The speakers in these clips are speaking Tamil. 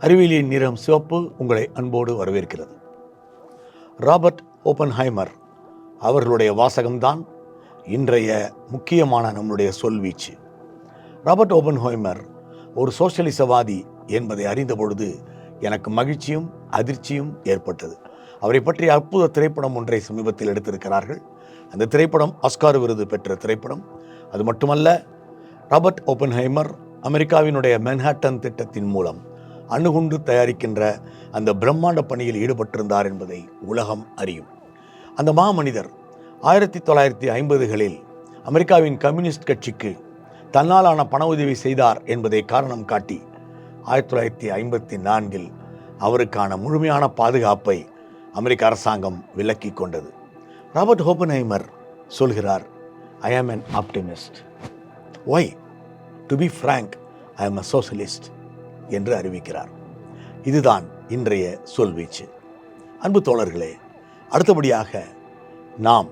அறிவியலின் நிறம் சிவப்பு உங்களை அன்போடு வரவேற்கிறது. ராபர்ட் ஓப்பன்ஹைமர் அவர்களுடைய வாசகம்தான் இன்றைய முக்கியமான நம்முடைய சொல்வீச்சு. ராபர்ட் ஓபன்ஹோய்மர் ஒரு சோசியலிசவாதி என்பதை அறிந்த பொழுது எனக்கு மகிழ்ச்சியும் அதிர்ச்சியும் ஏற்பட்டது. அவரை பற்றிய அற்புத திரைப்படம் ஒன்றை சமீபத்தில் எடுத்திருக்கிறார்கள். அந்த திரைப்படம் ஆஸ்கார் விருது பெற்ற திரைப்படம். அது மட்டுமல்ல ராபர்ட் ஓப்பன்ஹைமர் அமெரிக்காவினுடைய மென்ஹாட்டன் திட்டத்தின் மூலம் அணுகுண்டு தயாரிக்கின்ற அந்த பிரம்மாண்ட பணியில் ஈடுபட்டிருந்தார் என்பதை உலகம் அறியும். அந்த மாமனிதர் ஆயிரத்தி தொள்ளாயிரத்தி ஐம்பதுகளில் அமெரிக்காவின் கம்யூனிஸ்ட் கட்சிக்கு தன்னாலான பண உதவி செய்தார் என்பதை காரணம் காட்டி ஆயிரத்தி தொள்ளாயிரத்தி ஐம்பத்தி நான்கில் அவருக்கான முழுமையான பாதுகாப்பை அமெரிக்க அரசாங்கம் விலக்கி கொண்டது. ராபர்ட் ஹோபனைமர் சொல்கிறார் I am an optimist why to be frank I am a socialist என்று அறிவிக்கிறார். இதுதான் இன்றைய சொல்வீச்சு அன்பு தோழர்களே அடுத்தபடியாக நாம்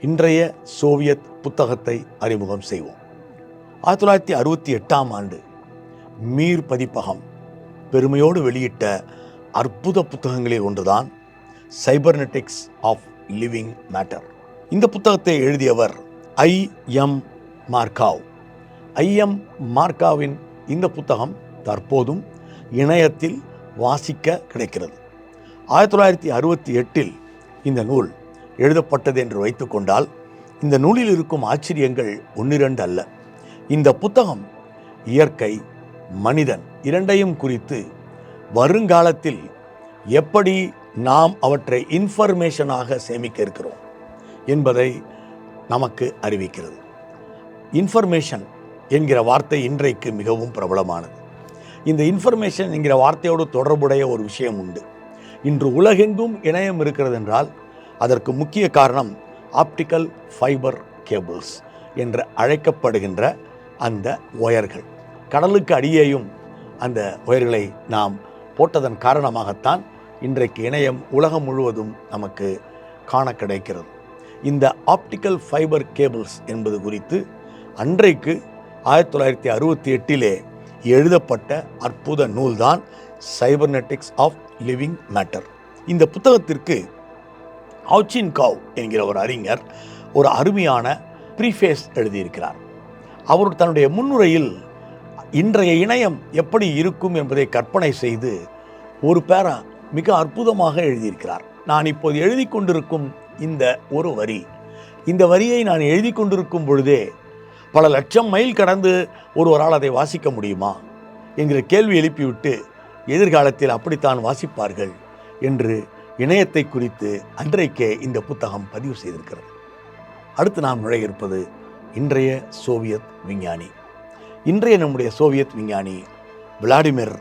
இன்றைய சோவியத் புத்தகத்தை அறிமுகம் செய்வோம். ஆயிரத்தி தொள்ளாயிரத்தி அறுபத்தி எட்டாம் ஆண்டு மீர் பதிப்பகம் பெருமையோடு வெளியிட்ட அற்புத புத்தகங்களில் ஒன்றுதான் சைபர்னெட்டிக்ஸ் ஆஃப் லிவிங் மேட்டர் இந்த புத்தகத்தை எழுதியவர் ஐ எம் மார்காவ் ஐ எம் மார்காவின் இந்த புத்தகம் தற்போதும் இணையத்தில் வாசிக்க கிடைக்கிறது. ஆயிரத்தி தொள்ளாயிரத்தி அறுபத்தி எட்டில் இந்த நூல் எழுதப்பட்டது என்று வைத்துக்கொண்டால் இந்த நூலில் இருக்கும் ஆச்சரியங்கள் ஒன்னிரண்டு அல்ல. இந்த புத்தகம் இயற்கை மனிதன் இரண்டையும் குறித்து வருங்காலத்தில் எப்படி நாம் அவற்றை இன்ஃபர்மேஷனாக சேமிக்க இருக்கிறோம் என்பதை நமக்கு அறிவிக்கிறது. இன்ஃபர்மேஷன் என்கிற வார்த்தை இன்றைக்கு மிகவும் பிரபலமானது. இந்த இன்ஃபர்மேஷன் என்கிற வார்த்தையோடு தொடர்புடைய ஒரு விஷயம் உண்டு. இன்று உலகெங்கும் இணையம் இருக்கிறது என்றால் அதற்கு முக்கிய காரணம் ஆப்டிக்கல் ஃபைபர் கேபிள்ஸ் என்று அழைக்கப்படுகின்ற அந்த ஒயர்கள். கடலுக்கு அடியேயும் அந்த ஒயர்களை நாம் போட்டதன் காரணமாகத்தான் இன்றைக்கு இணையம் உலகம் முழுவதும் நமக்கு காண கிடைக்கிறது. இந்த ஆப்டிக்கல் ஃபைபர் கேபிள்ஸ் என்பது குறித்து அன்றைக்கு ஆயிரத்தி தொள்ளாயிரத்தி அறுபத்தி எட்டிலே எழுதப்பட்ட அற்புத நூல்தான் சைபர்நெட்டிக்ஸ் ஆஃப் லிவிங் மேட்டர் இந்த புத்தகத்திற்கு ஆச்சின் காவ் என்கிற ஒரு அறிஞர் ஒரு அருமையான ப்ரீஃபேஸ் எழுதியிருக்கிறார். அவர் தன்னுடைய முன்னுரையில் இன்றைய இணையம் எப்படி இருக்கும் என்பதை கற்பனை செய்து ஒரு பேரா மிக அற்புதமாக எழுதியிருக்கிறார். நான் இப்போது எழுதி கொண்டிருக்கும் இந்த ஒரு வரி இந்த வரியை நான் எழுதி கொண்டிருக்கும் பொழுதே பல லட்சம் மைல் கடந்து ஒருவரால் அதை வாசிக்க முடியுமா? என்கிற கேள்வி எழுப்பிவிட்டு எதிர்காலத்தில் அப்படித்தான் வாசிப்பார்கள் என்று இணையத்தை குறித்து அன்றைக்கே இந்த புத்தகம் பதிவு செய்திருக்கிறது. அடுத்து நாம் நுழைய இருப்பது இன்றைய சோவியத் விஞ்ஞானி. இன்றைய நம்முடைய சோவியத் விஞ்ஞானி விளாடிமிர்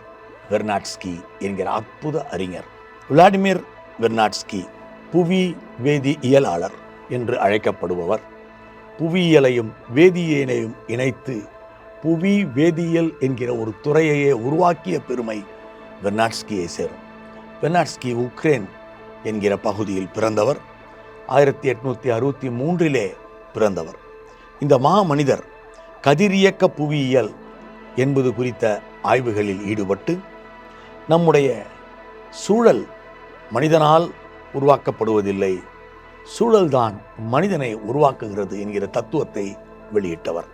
வெர்னாட்ஸ்கி என்கிற அற்புத அறிஞர். விளாடிமிர் வெர்னாட்ஸ்கி புவி வேதியியலாளர் என்று அழைக்கப்படுபவர். புவியியலையும் வேதியியலையும் இணைத்து புவி வேதியியல் என்கிற ஒரு துறையையே உருவாக்கிய பெருமை வெர்னாட்ஸ்கியை சேரும். வெர்னாட்ஸ்கி உக்ரைன் என்கிற பகுதியில் பிறந்தவர் ஆயிரத்தி எட்நூற்றி அறுபத்தி மூன்றிலே பிறந்தவர். இந்த மா மனிதர் கதிரியக்க புவியியல் என்பது குறித்த ஆய்வுகளில் ஈடுபட்டு நம்முடைய சூழல் மனிதனால் உருவாக்கப்படுவதில்லை சூழல்தான் மனிதனை உருவாக்குகிறது என்கிற தத்துவத்தை வெளியிட்டவர்.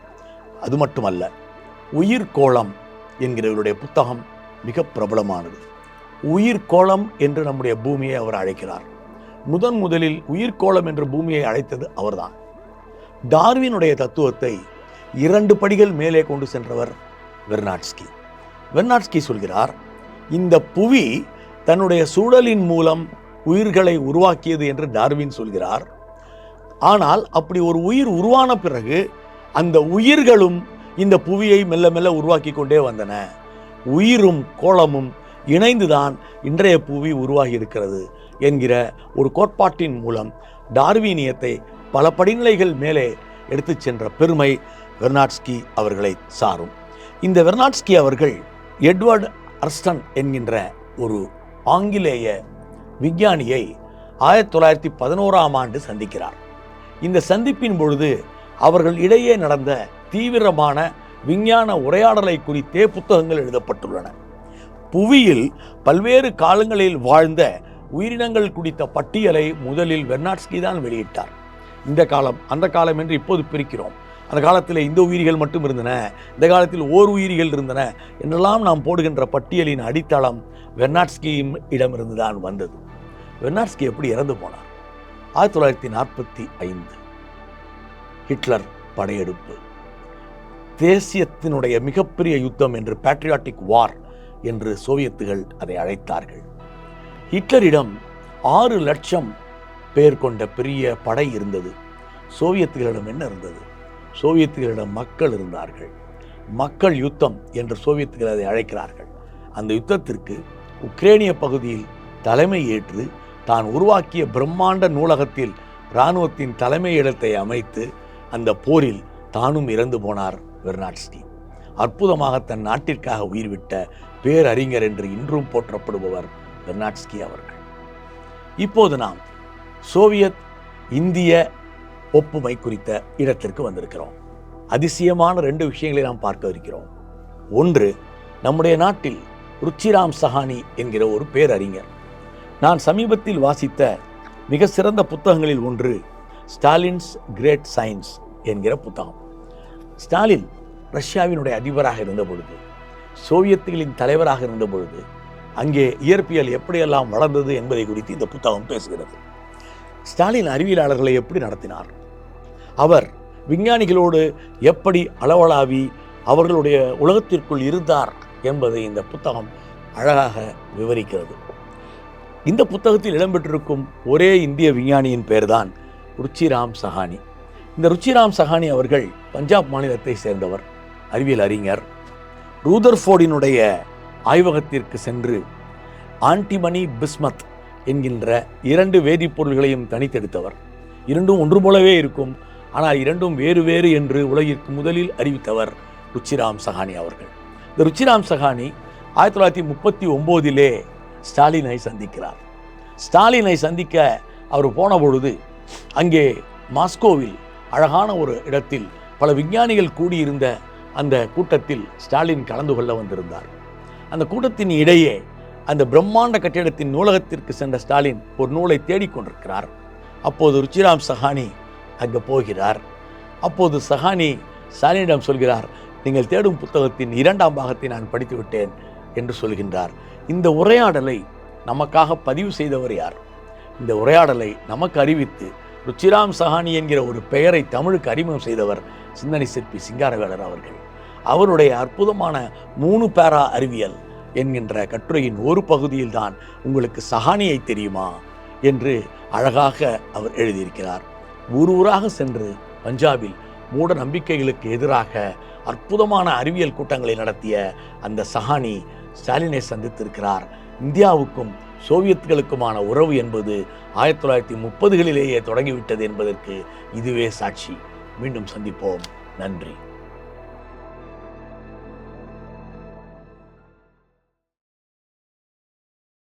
அது மட்டுமல்ல உயிர்கோளம் என்கிற இவருடைய புத்தகம் மிக பிரபலமானது. உயிர்கோளம் என்று நம்முடைய பூமியை அவர் அழைக்கிறார். முதன் முதலில் உயிர்கோளம் என்று பூமியை அழைத்தது அவர்தான். டார்வினுடைய தத்துவத்தை இரண்டு படிகள் மேலே கொண்டு சென்றவர் வெர்னாட்ஸ்கி. வெர்னாட்ஸ்கி சொல்கிறார் இந்த புவி தன்னுடைய சூழலின் மூலம் உயிர்களை உருவாக்கியது என்று டார்வின் சொல்கிறார். ஆனால் அப்படி ஒரு உயிர் உருவான பிறகு அந்த உயிர்களும் இந்த புவியை மெல்ல மெல்ல உருவாக்கி கொண்டே வந்தன. உயிரும் கோளமும் இணைந்துதான் இன்றைய புவி உருவாகி இருக்கிறது என்கிற ஒரு கோட்பாட்டின் மூலம் டார்வீனியத்தை பல படிநிலைகள் மேலே எடுத்துச் சென்ற பெருமை வெர்னாட்ஸ்கி அவர்களை சாரும். இந்த வெர்னாட்ஸ்கி அவர்கள் எட்வர்ட் அர்ஸ்டன் என்கின்ற ஒரு ஆங்கிலேய விஞ்ஞானியை ஆயிரத்தி தொள்ளாயிரத்தி பதினோராம் ஆண்டு சந்திக்கிறார். இந்த சந்திப்பின் பொழுது அவர்கள் இடையே நடந்த தீவிரமான விஞ்ஞான உரையாடலை குறித்தே புத்தகங்கள் எழுதப்பட்டுள்ளன. புவியில் பல்வேறு காலங்களில் வாழ்ந்த உயிரினங்கள் குடித்த பட்டியலை முதலில் வெர்னாட்ஸ்கி தான் வெளியிட்டார். இந்த காலம் அந்த காலம் என்று இப்போது பிரிக்கிறோம். அந்த காலத்தில் இந்த உயிரிகள் மட்டும் இருந்தன இந்த காலத்தில் ஓர் உயிரிகள் இருந்தன என்றெல்லாம் நாம் போடுகின்ற பட்டியலின் அடித்தளம் வெர்னாட்ஸ்கியும் இடமிருந்து தான் வந்தது. வெர்னாட்ஸ்கி எப்படி இறந்து போனார்? ஆயிரத்தி தொள்ளாயிரத்தி நாற்பத்தி ஐந்து. ஹிட்லர் படையெடுப்பு. தேசியத்தினுடைய மிகப்பெரிய யுத்தம் என்று பேட்ரியாட்டிக் வார் என்று சோவியத்துகள் அதை அழைத்தார்கள். ஹிட்லரிடம் ஆறு லட்சம் பேர் கொண்ட பெரிய படை இருந்தது. சோவியத்துகளிடம் என்ன இருந்தது? சோவியத்துகளிடம் மக்கள் இருந்தார்கள். மக்கள் யுத்தம் என்று சோவியத்துகள் அதை அழைக்கிறார்கள். அந்த யுத்தத்திற்கு உக்ரேனிய பகுதியில் தலைமை ஏற்று தான் உருவாக்கிய பிரம்மாண்ட நூலகத்தில் இராணுவத்தின் தலைமை இடத்தை அமைத்து அந்த போரில் தானும் இறந்து போனார் வெர்னாட்ஸ்கி. அற்புதமாக தன் நாட்டிற்காக உயிர்விட்ட பேரறிஞர் என்று இன்றும் போற்றப்படுபவர் வெர்னாட்ஸ்கி அவர்கள். இப்போது நாம் சோவியத் இந்திய ஒப்புமை குறித்த இடத்திற்கு வந்திருக்கிறோம். அதிசயமான ரெண்டு விஷயங்களை நாம் பார்க்க இருக்கிறோம். ஒன்று நம்முடைய நாட்டில் ருச்சிராம் சஹானி என்கிற ஒரு பேரறிஞர். நான் சமீபத்தில் வாசித்த மிக சிறந்த புத்தகங்களில் ஒன்று ஸ்டாலின்ஸ் கிரேட் சயின்ஸ் என்கிற புத்தகம். ஸ்டாலின் ரஷ்யாவினுடைய அதிபராக இருந்த பொழுது சோவியத்துகளின் தலைவராக இருந்த பொழுது அங்கே இயற்பியல் எப்படியெல்லாம் வளர்ந்தது என்பதை குறித்து இந்த புத்தகம் பேசுகிறது. ஸ்டாலின் அறிவியலாளர்களை எப்படி நடத்தினார்? அவர் விஞ்ஞானிகளோடு எப்படி அளவளாவி அவர்களுடைய உலகத்திற்குள் இருந்தார் என்பதை இந்த புத்தகம் அழகாக விவரிக்கிறது. இந்த புத்தகத்தில் இடம்பெற்றிருக்கும் ஒரே இந்திய விஞ்ஞானியின் பெயர்தான் ருச்சிராம் சஹானி. இந்த ருச்சிராம் சஹானி அவர்கள் பஞ்சாப் மாநிலத்தை சேர்ந்தவர் அறிவியல் அறிஞர். ரூதர்ஃபோர்டினுடைய ஆய்வகத்திற்கு சென்று ஆன்டிமனி பிஸ்மத் என்கின்ற இரண்டு வேதிப்பொருள்களையும் தனித்தெடுத்தவர். இரண்டும் ஒன்று போலவே இருக்கும் ஆனால் இரண்டும் வேறு வேறு என்று உலகிற்கு முதலில் அறிவித்தவர் ருச்சிராம் சஹானி அவர்கள். இந்த ருச்சிராம் சஹானி ஆயிரத்தி தொள்ளாயிரத்தி முப்பத்தி ஒம்போதிலே ஸ்டாலினை சந்திக்கிறார். ஸ்டாலினை சந்திக்க அவர் போன பொழுது அங்கே மாஸ்கோவில் அழகான ஒரு இடத்தில் பல விஞ்ஞானிகள் கூடியிருந்த அந்த கூட்டத்தில் ஸ்டாலின் கலந்து கொள்ள வந்திருந்தார். அந்த கூட்டத்தின் இடையே அந்த பிரம்மாண்ட கட்டிடத்தின் நூலகத்திற்கு சென்ற ஸ்டாலின் ஒரு நூலை தேடிக்கொண்டிருக்கிறார் அப்போது ருச்சிராம் சஹானி அங்கே போகிறார். அப்போது சஹானி ஸ்டாலினிடம் சொல்கிறார் நீங்கள் தேடும் புத்தகத்தின் இரண்டாம் பாகத்தை நான் படித்து விட்டேன் என்று சொல்கின்றார். இந்த உரையாடலை நமக்காக பதிவு செய்தவர் யார்? இந்த உரையாடலை நமக்கு அறிவித்து ருச்சிராம் சஹானி என்கிற ஒரு பெயரை தமிழுக்கு அறிமுகம் செய்தவர் சிந்தனை சிற்பி சிங்காரவேலர் அவர்கள். அவருடைய அற்புதமான மூணு பேரா அறிவியல் என்கின்ற கட்டுரையின் ஒரு பகுதியில்தான் உங்களுக்கு சஹானியை தெரியுமா? என்று அழகாக அவர் எழுதியிருக்கிறார். ஊர் ஊராக சென்று பஞ்சாபில் மூட நம்பிக்கைகளுக்கு எதிராக அற்புதமான அறிவியல் கூட்டங்களை நடத்திய அந்த சஹானி ஸ்டாலினை சந்தித்திருக்கிறார். இந்தியாவுக்கும் சோவியத்துகளுக்குமான உறவு என்பது ஆயிரத்தி தொள்ளாயிரத்தி முப்பதுகளிலேயே தொடங்கிவிட்டது என்பதற்கு இதுவே சாட்சி. மீண்டும் சந்திப்போம். நன்றி.